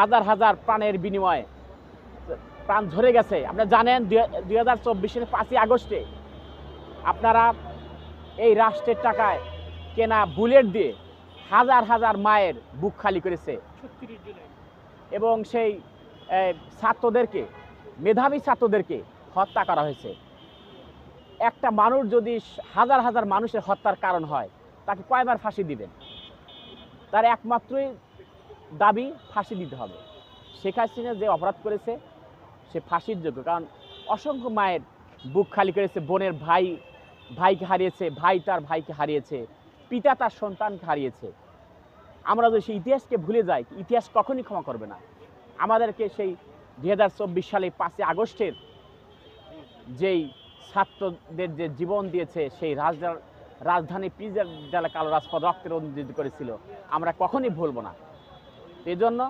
হাজার হাজার প্রাণের বিনিময়ে প্রাণ ঝরে গেছে। আপনারা জানেন, দুই হাজার চব্বিশের পাঁচই আগস্টে আপনারা এই রাষ্ট্রের টাকায় কেনা বুলেট দিয়ে হাজার হাজার মায়ের বুক খালি করেছে। এবং সেই ছাত্রদেরকে, মেধাবী ছাত্রদেরকে হত্যা করা হয়েছে। একটা মানুষ যদি হাজার হাজার মানুষের হত্যার কারণ হয়, তাকে কয়বার ফাঁসি দিবেন? তার একমাত্রই দাবি ফাঁসি দিতে হবে। শেখ হাসিনা যে অপরাধ করেছে, সে ফাঁসির যোগ্য। কারণ অসংখ্য মায়ের বুক খালি করেছে, বোনের ভাই, ভাইকে হারিয়েছে, ভাই তার ভাইকে হারিয়েছে, পিতা তার সন্তানকে হারিয়েছে। আমরা যদি সেই ইতিহাসকে ভুলে যাই, ইতিহাস কখনই ক্ষমা করবে না। আমাদেরকে সেই দুই হাজার চব্বিশ সালে পাঁচই আগস্টের যেই ছাত্রদের যে জীবন দিয়েছে, সেই রাজধা রাজধানী পিজার জেলা কালো রাজপথ রক্তের অনুযোজিত করেছিল, আমরা কখনই ভুলবো না। এই জন্য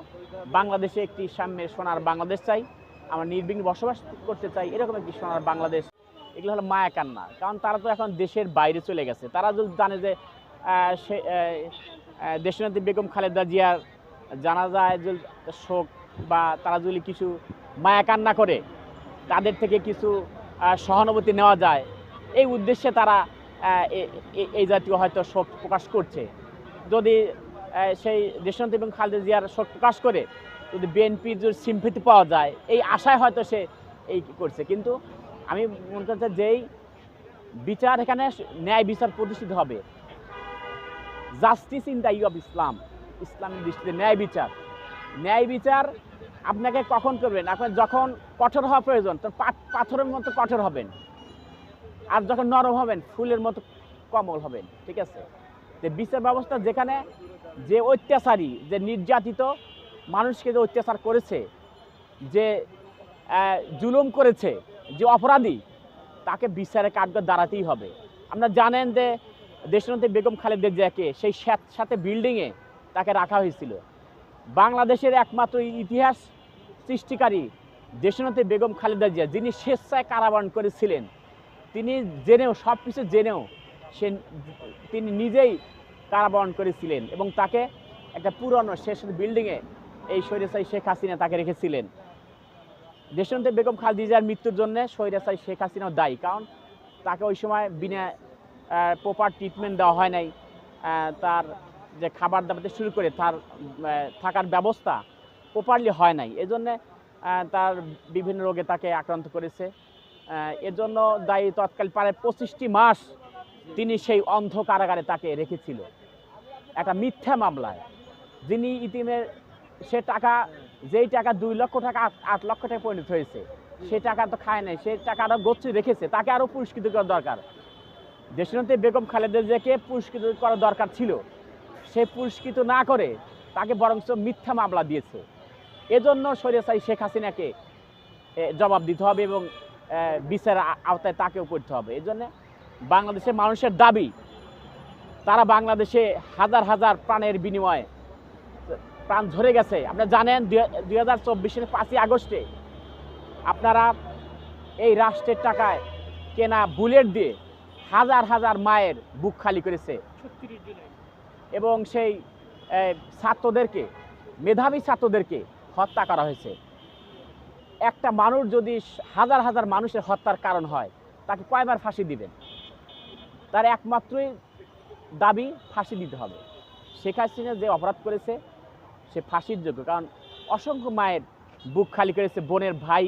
বাংলাদেশে একটি সাম্যের সোনার বাংলাদেশ চাই। আমরা নির্বিঘ্নে বসবাস করতে চাই, এরকম একটি সোনার বাংলাদেশ। এগুলো হলো মায়া কান্না। কারণ তারা তো এখন দেশের বাইরে চলে গেছে। তারা যদি জানে যে সে দেশনেত্রী বেগম খালেদা জিয়ার জানা যায় যে শোক বা তারা যদি কিছু মায়া কান্না করে, তাদের থেকে কিছু সহানুভূতি নেওয়া যায়। এই উদ্দেশ্যে তারা এই জাতীয় হয়তো শোক প্রকাশ করছে। যদি সেই দেশান্ত এবং খালেদা জিয়ার শোক প্রকাশ করে যদি বিএনপির যদি সিম্পতি পাওয়া যায়, এই আশায় হয়তো সে এই করছে। কিন্তু আমি মনে করতে যেই বিচার এখানে ন্যায় বিচার প্রতিষ্ঠিত হবে। Justice in the you of Islam ইসলামের দৃষ্টিতে ন্যায় বিচার। ন্যায় বিচার আপনাকে কখন করবেন? আপনি যখন কঠোর হওয়া প্রয়োজন, তো পাথরের মতো কঠোর হবেন। আর যখন নরম হবেন, ফুলের মতো কমল হবেন। ঠিক আছে? যে বিচার ব্যবস্থা যেখানে যে অত্যাচারী, যে নির্যাতিত মানুষকে যে অত্যাচার করেছে, যে জুলুম করেছে, যে অপরাধী, তাকে বিচারে কাঠগড় দাঁড়াতেই হবে। আপনারা জানেন যে দেশনেত্রী বেগম খালেদা জিয়াকে সেই সাথে বিল্ডিংয়ে তাকে রাখা হয়েছিল। বাংলাদেশের একমাত্র ইতিহাস সৃষ্টিকারী দেশনেত্রী বেগম খালেদা জিয়া, যিনি স্বেচ্ছায় কারাবরণ করেছিলেন, তিনি জেনেও সব কিছু জেনেও সে, তিনি নিজেই কারাবরণ করেছিলেন এবং তাকে একটা পুরনো শেষ বিল্ডিংয়ে এই স্বৈরাচারী শেখ হাসিনা তাকে রেখেছিলেন। দেশনেত্রী বেগম খালেদিজার মৃত্যুর জন্য স্বৈরাচারী শেখ হাসিনাও দায়ী, কারণ তাকে ওই সময় বিনা প্রপার ট্রিটমেন্ট দেওয়া হয় নাই। তার যে খাবার থেকে শুরু করে তার থাকার ব্যবস্থা প্রপারলি হয় নাই। এজন্য তার বিভিন্ন রোগে তাকে আক্রান্ত করেছে। এজন্য দায়ী তৎকাল প্রায় পঁচিশটি মাস তিনি সেই অন্ধ কারাগারে তাকে রেখেছিল। একটা মিথ্যা মামলায়। যিনি ইতিমের সে টাকা, যেই টাকা দুই লক্ষ টাকা আট- লক্ষ টাকা পরিণত হয়েছে, সে টাকা তো খায় নাই, সে টাকাটা গচ্ছি রেখেছে, তাকে আরও পুরস্কৃত করা দরকার। দেশনেত্রী বেগম খালেদা জিয়াকে পুরস্কৃত করা দরকার ছিল। সে পুরস্কৃত না করে তাকে বরঞ্চ মিথ্যা মামলা দিয়েছে। এজন্য সৈরাসাই শেখ হাসিনাকে জবাব দিতে হবে এবং বিচার আওতায় তাকেও করতে হবে। এই জন্যে বাংলাদেশের মানুষের দাবি তারা বাংলাদেশে হাজার হাজার প্রাণের বিনিময়ে প্রাণ ঝরে গেছে। আপনারা জানেন দুই হাজার চব্বিশের পাঁচই আগস্টে আপনারা এই রাষ্ট্রের টাকায় কেনা বুলেট দিয়ে হাজার হাজার মায়ের বুক খালি করেছে। এবং সেই ছাত্রদেরকে মেধাবী ছাত্রদেরকে হত্যা করা হয়েছে। একটা মানুষ যদি হাজার হাজার মানুষের হত্যার কারণ হয় তাকে কয়বার ফাঁসি দিবেন? তার একমাত্রই দাবি ফাঁসি দিতে হবে। শেখ হাসিনা যে অপরাধ করেছে, সে ফাঁসির যোগ্য। কারণ অসংখ্য মায়ের বুক খালি করেছে, বোনের ভাই,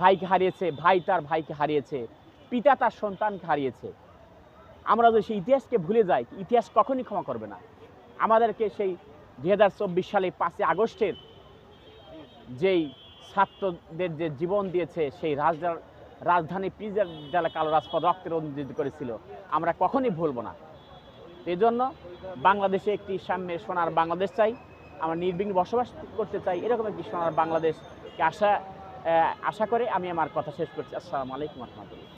ভাইকে হারিয়েছে, ভাই তার ভাইকে হারিয়েছে, পিতা তার সন্তানকে হারিয়েছে। আমরা যদি সেই ইতিহাসকে ভুলে যাই, ইতিহাস কখনই ক্ষমা করবে না। আমাদেরকে সেই দুই হাজার চব্বিশ সালে পাঁচই আগস্টের যেই ছাত্রদের যে জীবন দিয়েছে, সেই রাজধা রাজধানী পিজার জেলা কালো রাজপথ রক্তের অনুযোজিত করেছিল, আমরা কখনই ভুলবো না। এই জন্য বাংলাদেশে একটি সাম্যের সোনার বাংলাদেশ চাই। আমার নির্বিঘ্ন বসবাস করতে চাই, এরকম একটি সোনার বাংলাদেশকে আশা আশা করে আমি আমার কথা শেষ করছি। আসসালামু আলাইকুম রহমতুল্লাহ।